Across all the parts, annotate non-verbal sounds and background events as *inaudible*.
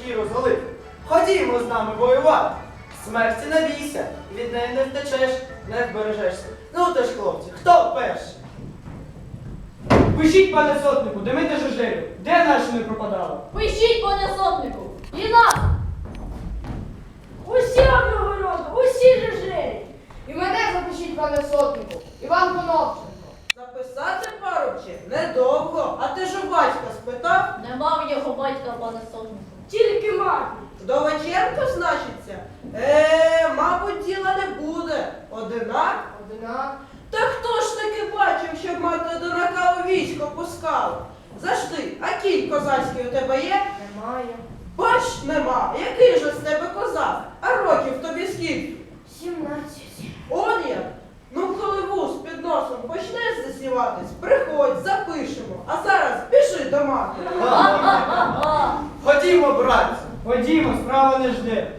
шкіру зголити? Ходімо з нами воювати. Смерті не бійся, від неї не втечеш, не вбережешся. Ну ти ж, хлопці, хто перший? Пишіть, пане сотнику, де ми жежелю? Де наші не пропадали? Пишіть, пане сотнику, і нас! Усі одного роду, усі жежелі! І мене запишіть, пане сотнику, Іван Коновченко. Записати парубче недовго, а ти ж у батька спитав, Нема в його батька, пане сотнику. Тільки мати. Вдоваченко значиться? Е, мабуть, діла не буде. Одинак? Одинак. Та хто ж таки бачив, щоб мати одинака у військо пускала? Завжди, а кінь козацький у тебе є? Немає. Бач, нема. Який же з тебе козак? А років тобі скільки? Сімнадцять. Он як? Ну, коли вуз під носом почнеш засіватись, приходь, запишемо. А зараз біжи до мати. *laughs* *laughs* Ходімо, братці. Ходімо, справа не жде.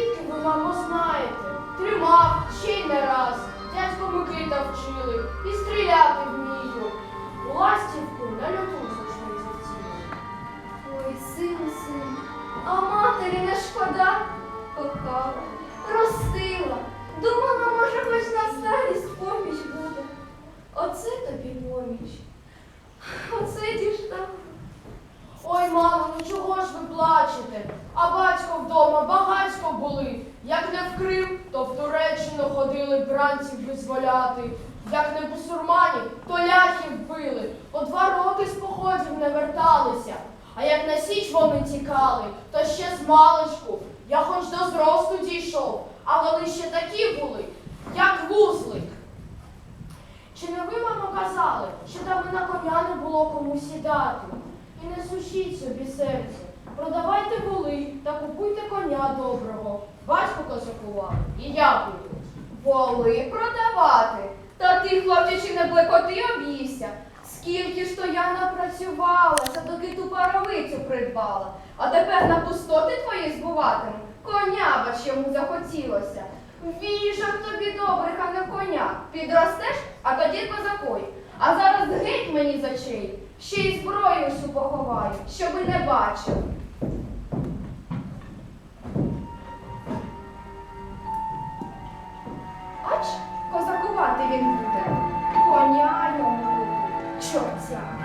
Звідки ви, мамо, знаєте? Тримав ще й не раз. Дядько Микита вчили. І стріляти вмію. У ластівку на люту завжди завціли. Ой, сину, сину, а матері не шкода, кохала, ростила, думала, може, хоч на старість поміч буде. Оце тобі поміч. Оце діждав. Ой, мамо, ну чого плачете? А батько вдома багатько були. Як не в Крим, то в Туреччину ходили бранців визволяти. Як не бусурманів, то ляхів били. По два роки з походів не верталися. А як на січ вони тікали, то ще з маличку. Я хоч до зросту дійшов, а вони ще такі були, як вузлик. Чи не ви, мамо, казали, що там на коня не було кому сідати? І не сушіть собі серце. Продавайте воли та купуйте коня доброго. Батько козакував, і я буду. Воли продавати. Та ти, хлопче, не блекоти об'ївся. Скільки ж то я напрацювалася, доки ту паровицю придбала. А тепер на пустоти твої збуватиму. Коня бач йому захотілося. Віжах тобі добрих, а не коня. Підростеш, а тоді козакой. А зараз геть мені з очей. Ще й зброю всю поховаю, щоби не бачив. Ач, козакувати він буде. Коня йому, чортя.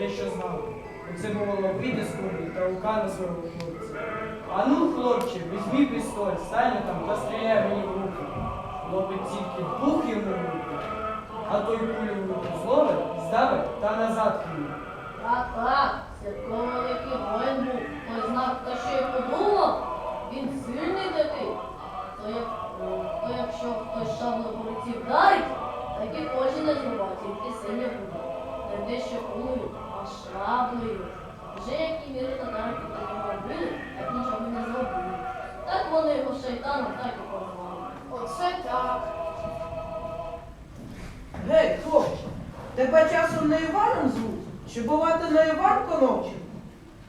Дещо знав. Оце було вийде з круги та рука на свого хлопця. А ну, хлопче, візьмі пістоль, стань там та стріляй мені в руки. Хлопець тільки бух йому в руки, а той кулю в руку зловить, здавить та назад кине. Так, так, Сірко великий воїн був, той знав, хто що й подумав, він сильний такий. То, як, то якщо хтось шабло по руці вдарить, так і хоче не зрубати, тільки сильний буде. Те, що кулею, а шаблею. Вже які міри татари таким робили, як нічого не зробили. Так вони його шайтаном так і позвали. Оце так. Гей, хлопче, тебе часом не Іваном звуть? Чи бува ти не Іван Коновчий?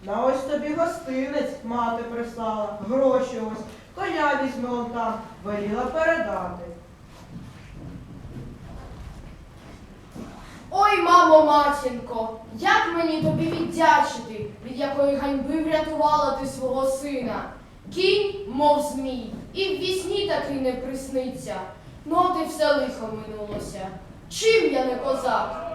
На ось тобі гостинець мати прислала, гроші ось, коня візьми он там, веліла передати. Ой, мамо, матінко, як мені тобі віддячити, від якої ганьби врятувала ти свого сина? Кінь, мов змій, і в вісні таки не присниться. Ну, от і все лихо минулося. Чим я не козак?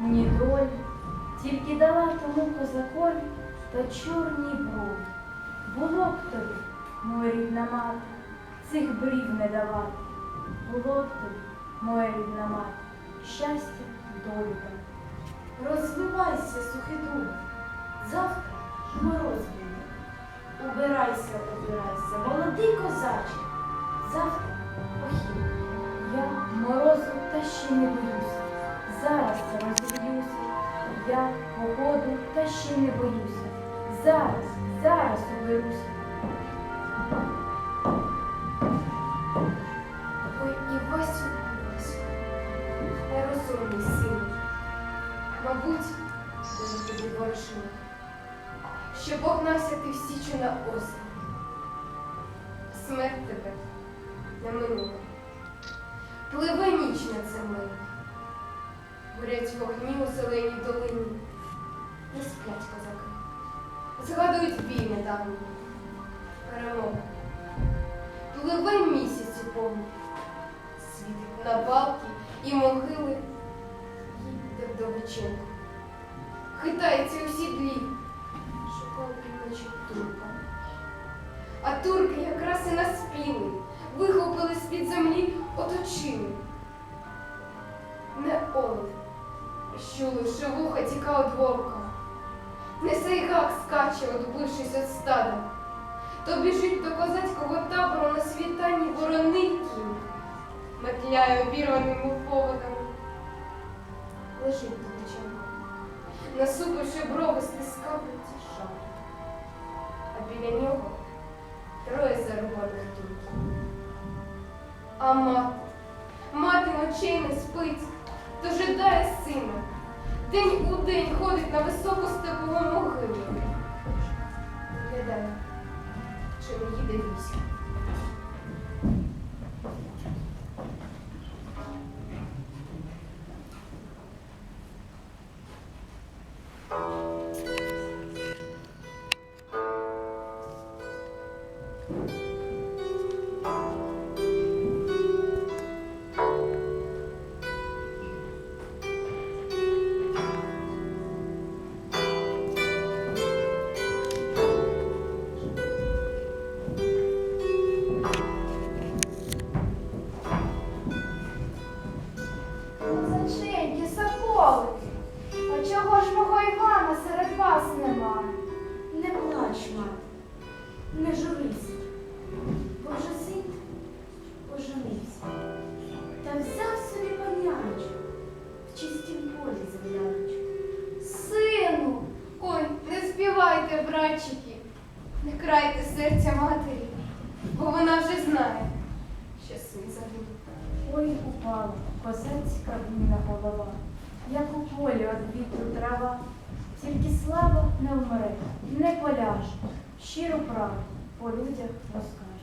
Ні долі, тільки дала тому козакові то чорні болі. Було б тобі, моя рідна мати, цих брів не давати. Було б тобі, моя рідна мати, щастя, дати. Розвивайся, сухий дух, завтра мороз буде. Убирайся, убирайся, молодий козаче, завтра похід. Я морозу та ще не боюся. Я погоду та ще не боюся. Зараз, зараз уберуся. Ой, Івасю, Івасю, нерозумний син. Мабуть, дуже тобі ворожив, що погнався ти в січу на осень. Смерть тебе не минула. Пливе ніч над землею. Горять вогні у зеленій долині. Не сплять козаки. Згадують бій недавній. Перемогу. Пливе місяць у повні. Світить на балки і могили їде вдовичинку. хитається у сідлі, шукає півночі турка. А турки якраз і наспіли, вихопили з-під землі, оточили. Не он, що лише вуха тіка од вовка, не сайгак скаче, odбившись від стада, то біжить до козацького табору на світанні вороний кінь, метляє обірваними поводами. Лежить очагом, насупивши брови, стискав шар. А біля нього троє зарубаних турків. А мати, мати ночей не спить, дожидає сина. День у день ходить на високу степову могилу. Глядає, чи не їде військо. Співайте, не крайте серця матері, бо вона вже знає, що син загинув. Ой, упала козацька вільна голова, як у полі од вітру трава. Тільки слава не вмре, не поляже, щиру правду по людях розкаже.